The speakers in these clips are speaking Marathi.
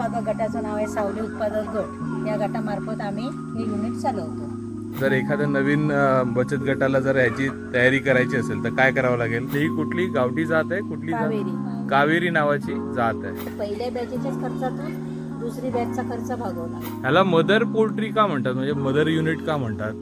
उत्पादक गटाचं नाव आहे सावली उत्पादक गट. या गटामार्फत आम्ही हे युनिट चालवतो. जर एखाद्या नवीन बचत गटाला जर याची तयारी करायची असेल तर काय करावं लागेल? ही कुठली गावठी जात आहे? कुठली जात? कावेरी. कावेरी नावाची जात आहे. पहिल्या बॅचेच्याच खर्चातून दुसरी बॅचचा खर्च भागवला. ह्याला मदर पोल्ट्री का म्हणतात? म्हणजे मदर युनिट का म्हणतात?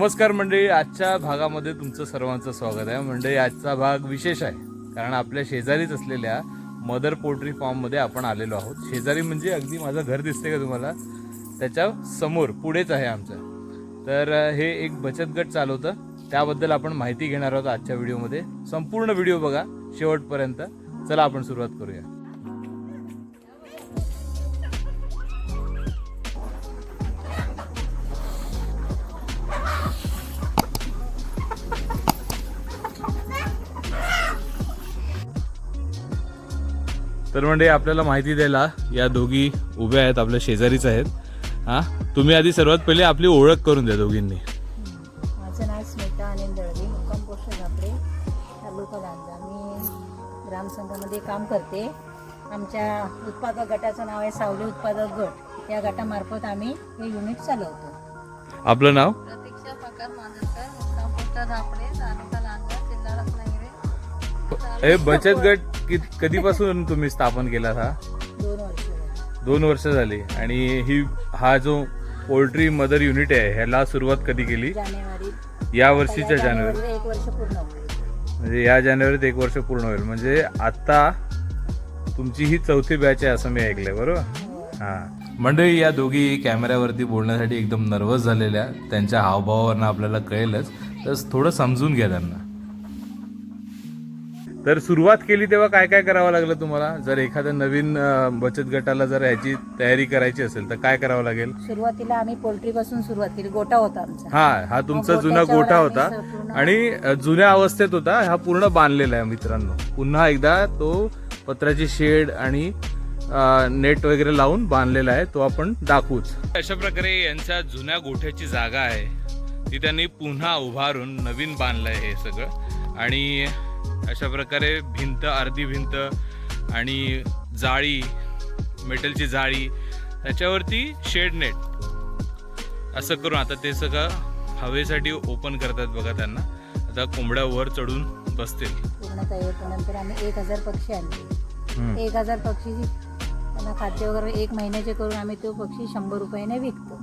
नमस्कार मंडळी आजच्या भागामध्ये तुमचं सर्वांचं स्वागत आहे. मंडळी आजचा भाग विशेष आहे कारण आपल्या शेजारीच असलेल्या मदर पोल्ट्री फार्ममध्ये आपण आलेलो आहोत. शेजारी म्हणजे अगदी माझं घर दिसते का तुम्हाला? त्याच्यासमोर पुढेच आहे आमचं. तर हे एक बचत गट चालवतं. त्याबद्दल आपण माहिती घेणार आहोत आजच्या व्हिडिओमध्ये. संपूर्ण व्हिडिओ बघा शेवटपर्यंत. चला आपण सुरुवात करूया. तर म्हणजे आपल्याला माहिती द्यायला या दोघी उभ्या आहेत आपल्या शेजारीच आहेत. हा? तुम्ही आधी सर्वात पहिले आपली ओळख करून द्या दोघींनी. माझं नाव स्मिता अनिल दळवी मुक्काम पोस्ट झापडे तालुका लांजा मी ग्रामसंघामध्ये काम करते. आमच्या उत्पादक गटाचं नाव आहे सावली उत्पादक गट. या गटामार्फत आम्ही हे युनिट चालवतो. आपलं नाव? प्रतीक्षा प्रकार मांजरकर मुक्काम पोस्ट झापडे तालुका लांजा जिल्हा रत्नागिरी. हे बचत गट कि- कधीपासून तुम्ही स्थापन केला हा? दोन वर्ष झाली. दोन वर्ष झाली. आणि ही हा जो पोल्ट्री मदर युनिट आहे ह्याला सुरुवात कधी केली? जानेवारी. या वर्षीच्या पहिल्या जानेवारी. जानेवारीला एक वर्ष पूर्ण होईल. म्हणजे या जानेवारीत एक वर्ष पूर्ण होईल. म्हणजे आता तुमची ही चौथी बॅच आहे असं मी ऐकलंय बरोबर? हा. मंडळी या दोघी कॅमेऱ्यावरती बोलण्यासाठी एकदम नर्वस झालेल्या त्यांच्या हावभावावरनं आपल्याला कळेलच. तर थोडं समजून घ्या त्यांना. तर सुरुवात केली तेव्हा काय काय करावं लागलं तुम्हाला? जर एखाद्या नवीन बचत गटाला जर याची तयारी करायची असेल तर काय करावं लागेल? सुरुवातीला आम्ही पोल्ट्री पासून सुरुवात केली. गोटा होता आमचा. हा हा तुमचा जुना गोठा होता आणि जुन्या अवस्थेत होता हा पूर्ण बांधलेला आहे मित्रांनो. पुन्हा एकदा तो पत्राची शेड आणि नेट वगैरे लावून बांधलेला आहे तो आपण दाखवूच. अशा प्रकारे यांच्या जुन्या गोठ्याची जागा आहे. ती त्यांनी पुन्हा उभारून नवीन बांधलंय हे सगळं. आणि अशा प्रकारे भिंत अर्धी भिंत आणि जाळी मेटलची जाळी त्याच्यावरती शेड नेट असं करून आता ते सगळं हवेसाठी ओपन करतात बघा त्यांना. आता कोंबड्या वर चढून बसतील. पूर्ण तयार नंतर आम्ही एक हजार पक्षी आणले. एक हजार पक्षी त्यांना खाद्य वगैरे एक महिन्याचे करून आम्ही तो पक्षी शंभर रुपयाने विकतो.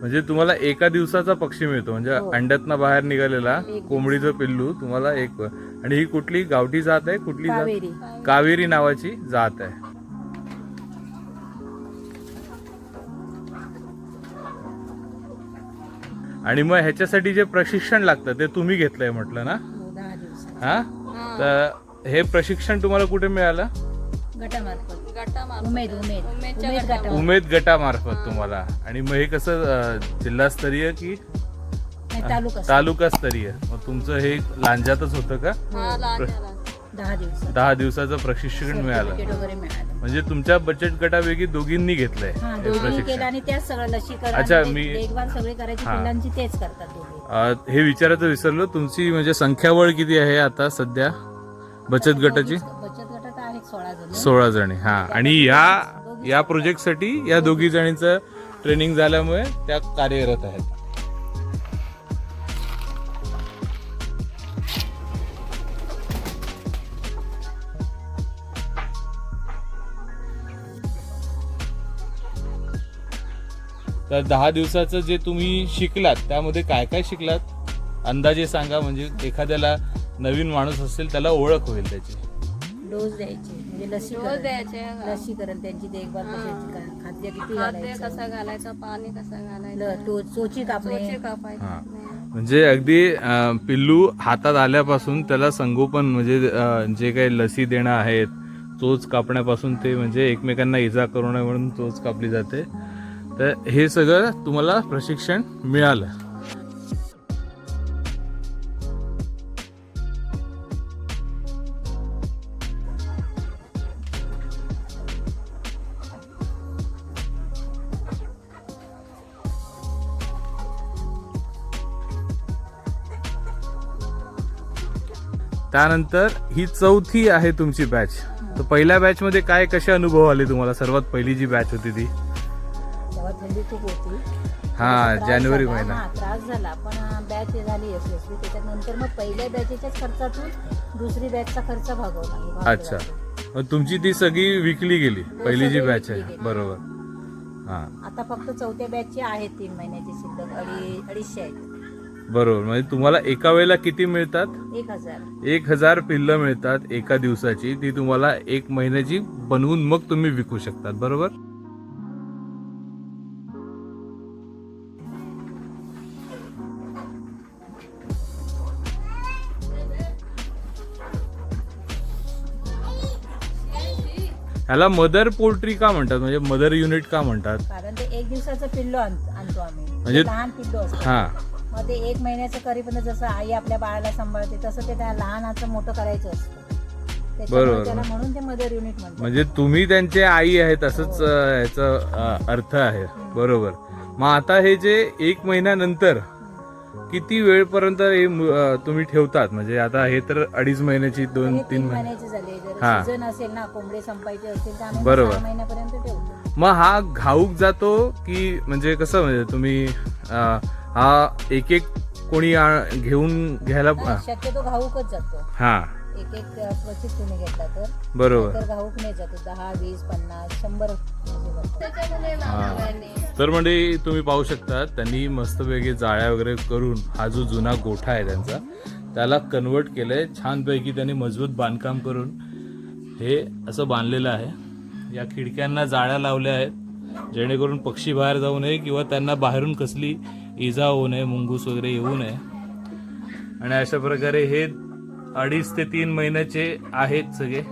म्हणजे तुम्हाला एका दिवसाचा पक्षी मिळतो. म्हणजे हो. अंड्यातनं बाहेर निघालेला कोंबडीचं पिल्लू तुम्हाला एक आणि ही कुठली गावठी जात आहे? कुठली जात? कावेरी. कावेरी नावाची जात आहे. आणि मग ह्याच्यासाठी जे प्रशिक्षण लागतं ते तुम्ही घेतलंय म्हटलं ना? हो, हा? तर हे प्रशिक्षण तुम्हाला कुठे मिळालं? गटामार्फत. गटामार्फत. उमेद उमेद. गटामार्फत. तुम्हाला. आणि मग हे कसं जिल्हास्तरीय की नाही, तालुका तालुकास्तरीय मग तुमचं हे लांजातच होतं का? हा लहान दहा दिवसाचं प्रशिक्षण मिळालं. Certificate वगैरे मिळालं. म्हणजे तुमच्या बचत गटापैकी दोघींनी घेतलंय हा हे दोघींनी केलं प्रशिक्षण आणि त्याच सगळं लसीकरण अच्छा, आणि ते मी- देखभाल सगळी करायची हा. पिल्लांची तेच करतात दोघे. अं, हे विचारायचं विसरलो. तुमची म्हणजे संख्याबळ किती आहे आता सध्या बचत गटाची? बचत गटात आहेत सोळा जण. सोळा जणी हा. आणि या या प्रोजेक्टसाठी या दोघी जणींचं ट्रेनिंग झाल्यामुळे त्या कार्यरत आहेत. तर दहा दिवसाचं जे तुम्ही शिकलात त्यामध्ये काय काय शिकलात? अंदाजे सांगा म्हणजे एखाद्याला नवीन माणूस असेल त्याला ओळख होईल त्याची. डोस द्यायचे म्हणजे लसीकरण. द्यायचे लसीकरण त्यांची देखभाल कशाची का- खाद्य किती खाद्य घालायचं? कसं घालायचं पाणी कसं ल- घालायचं तो- चोची कापणे. चोची कापायची. हा. म्हणजे अगदी अं, पिल्लू हातात आल्यापासून त्याला संगोपन म्हणजे अं, जे काही लसी देणं आहेत चोच कापण्यापासून ते म्हणजे एकमेकांना इजा करू नये म्हणून चोच कापली जाते. तर हे सगळं तुम्हाला प्रशिक्षण मिळालं. त्यानंतर ही चौथी आहे तुमची बॅच तर पहिल्या बॅचमध्ये काय कसे अनुभव आले तुम्हाला? सर्वात पहिली जी बॅच होती ती? थंडी खूप होती. हा जानेवारी महिना. हा, त्रास झाला. पण बॅच झाली यशस्वी. त्याच्यानंतर मग पहिल्या बॅचेच्याच खर्चातून दुसरी बॅचचा खर्च भागवला. अच्छा. तुमची ती सगळी विकली गेली. पहिली जी बॅच आहे. बरोबर. हा. आता फक्त चौथ्या बॅचची आहेत तीन महिन्याची शिल्लक. अडी अडीचशे आहेत. बरोबर. म्हणजे तुम्हाला एका वेळेला किती मिळतात? एक हजार. एक हजार पिल्लं मिळतात एका दिवसाची. ती तुम्हाला एक महिन्याची बनवून मग तुम्ही विकू शकतात. बरोबर? ह्याला मदर पोल्ट्री का म्हणतात? म्हणजे मदर युनिट का म्हणतात? कारण ते एक दिवसाचं पिल्लो आण- आणतो आम्ही. म्हणजे- ते लहान पिल्लो असतं हा. मग ते एक महिन्याचं करीपर्यंत जसं आई आपल्या बाळाला सांभाळते तसं ते त्या लहानाचं मोठं करायचं असतं. त्याच्यामुळे बरोबर. त्याला म्हणून ते मदर युनिट म्हणतात. म्हणजे तुम्ही त्यांचे आई आहेत असंच अं, याचा अं, अर्थ आहे. बरोबर. मग आता हे जे एक महिन्यानंतर किती वेळपर्यंत हे तुम्ही ठेवतात? म्हणजे आता हे तर अडीच महिन्याची दोन हे तीन तीन महिने महिन्याचे झाले जर हा. सीझन असेल ना कोंबडे संपायचे असतील तर आम्ही बरोबर. सहा महिन्यापर्यंत ठेवतो. मग हा घाऊक जातो की म्हणजे कसं म्हणजे तुम्ही अं, हा एक एक कोणी आ- घेऊन घ्यायला शक्यतो घाऊकच जातो. हा. एक एक क्वचित तुम्ही घेतला तर. बरोबर. तर घाऊक नाही जातो. दहा वीस पन्नास शंभर हां. तर म्हणजे तुम्ही पाहू शकता त्यांनी मस्तपैकी जाळ्या वगैरे करून हा जो जुना गोठा आहे त्यांचा त्याला कन्वर्ट केलं आहे छानपैकी त्यांनी मजबूत बांधकाम करून हे असं बांधलेलं आहे. या खिडक्यांना जाळ्या लावल्या आहेत जेणेकरून पक्षी बाहेर जाऊ नये किंवा त्यांना बाहेरून कसली इजा होऊ नये मुंगूस वगैरे येऊ नये. आणि अशा प्रकारे हे अडीच ते तीन महिन्याचे आहेत सगळे.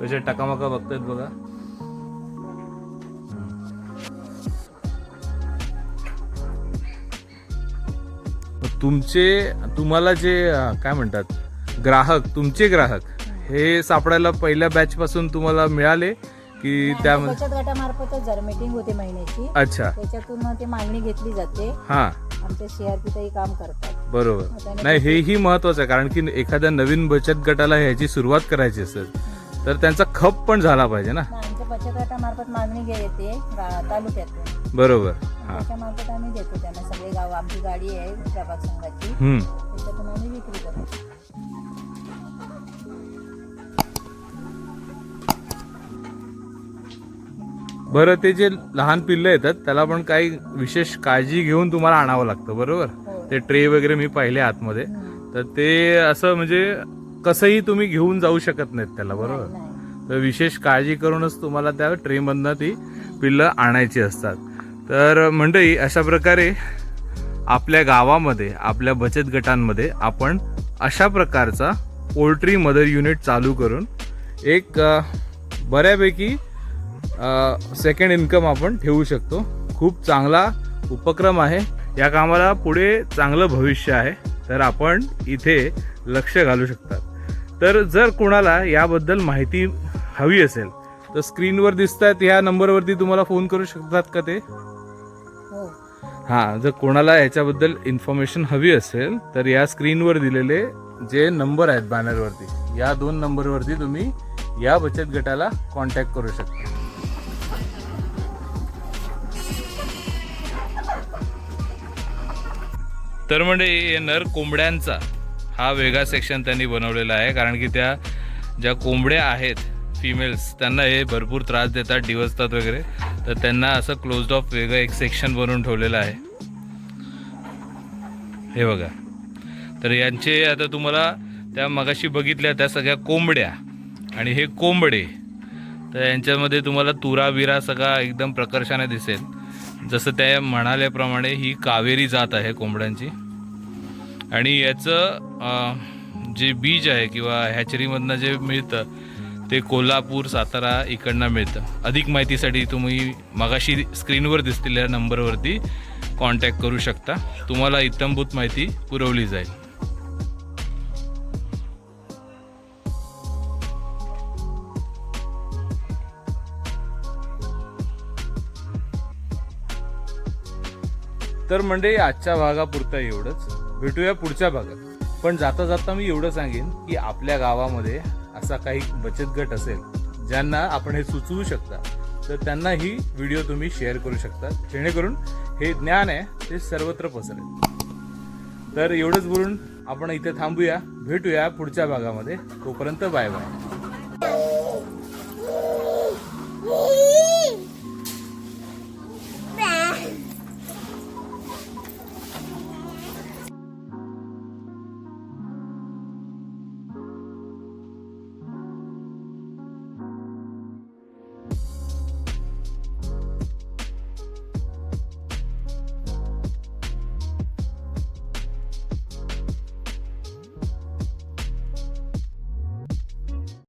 कसे टकामका बघतात बघा. तुमचे तुम्हाला जे काय म्हणतात ग्राहक तुमचे ग्राहक हे सापडायला पहिल्या बॅच पासून तुम्हाला मिळाले की त्यामध्ये बचत गटामार्फतच जर मीटिंग होते महिन्याची. अच्छा. त्याच्यातून ते मागणी घेतली जाते. हा. सीआरपी ताई काम करतात. बरोबर. नाही हेही महत्वाचं आहे कारण की एखाद्या नवीन बचत गटाला ह्याची सुरुवात करायची असेल तर त्यांचा खप पण झाला पाहिजे ना. बचत गटामार्फत मागणी घे येते गा- तालुक्यातून. बरोबर. हा. त्याच्यामार्फत आम्ही देतो त्यांना सगळे गाव. आमची गाडी आहे प्रभाग संघाची. हम्म. त्याच्यातून आम्ही विक्री करतो. बरं ते जे लहान पिल्लं येतात त्याला पण काही विशेष काळजी घेऊन तुम्हाला आणावं लागतं बरोबर? हो. ते ट्रे वगैरे मी पाहिले आतमध्ये. तर ते असं म्हणजे कसंही तुम्ही घेऊन जाऊ शकत नाहीत त्याला बरोबर? नाही. तर विशेष काळजी करूनच तुम्हाला त्या ट्रेमधनं ती पिल्लं आणायची असतात. तर मंडळी अशा प्रकारे आपल्या गावामध्ये आपल्या बचत गटांमध्ये आपण अशा प्रकारचा पोल्ट्री मदर युनिट चालू करून एक बऱ्यापैकी सेकंड इन्कम आपण ठेवू शकतो. खूप चांगला उपक्रम आहे. या कामाला पुढे चांगलं भविष्य आहे. तर आपण इथे लक्ष घालू शकतात. तर जर कोणाला याबद्दल माहिती हवी असेल. तर स्क्रीनवर दिसतात ह्या नंबरवरती तुम्हाला फोन करू शकतात का ते? हो. हां जर कोणाला याच्याबद्दल इन्फॉर्मेशन हवी असेल तर या स्क्रीनवर दिलेले जे नंबर आहेत बॅनरवरती या दोन नंबरवरती तुम्ही या बचत गटाला कॉन्टॅक्ट करू शकता. तर म्हणजे नर कोंबड्यांचा हा वेगळा सेक्शन त्यांनी बनवलेला आहे कारण की त्या ज्या कोंबड्या आहेत फिमेल्स त्यांना हे भरपूर त्रास देतात डिवसतात वगैरे. तर त्यांना असं क्लोज्ड ऑफ वेगळं एक सेक्शन बनवून ठेवलेलं आहे. हे बघा. तर यांचे आता तुम्हाला त्या मगाशी बघितल्या त्या सगळ्या कोंबड्या. आणि हे कोंबडे. तर यांच्यामध्ये तुम्हाला तुरा बिरा सगळा एकदम प्रकर्षाने दिसेल. जसं त्या म्हणाल्याप्रमाणे ही कावेरी जात आहे कोंबड्यांची. आणि याचं जे बीज आहे किंवा हॅचरीमधनं जे मिळतं ते कोल्हापूर सातारा इकडनं मिळतं. अधिक माहितीसाठी तुम्ही मगाशी स्क्रीनवर दिसलेल्या नंबरवरती कॉन्टॅक्ट करू शकता. तुम्हाला इत्तंभूत माहिती पुरवली जाईल. तर म्हणजे आजच्या भागापुरता एवढंच. भेटूया पुढच्या भागात. पण जाता जाता मी एवढं सांगेन की आपल्या गावामध्ये असा काही बचत गट असेल ज्यांना आपण हे सुचवू शकता तर त्यांना ही व्हिडिओ तुम्ही शेअर करू शकता. जेणेकरून हे ज्ञान आहे ते सर्वत्र पसरेल. तर एवढंच बोलून आपण इथे थांबूया भेटूया पुढच्या भागामध्ये. तोपर्यंत बाय बाय.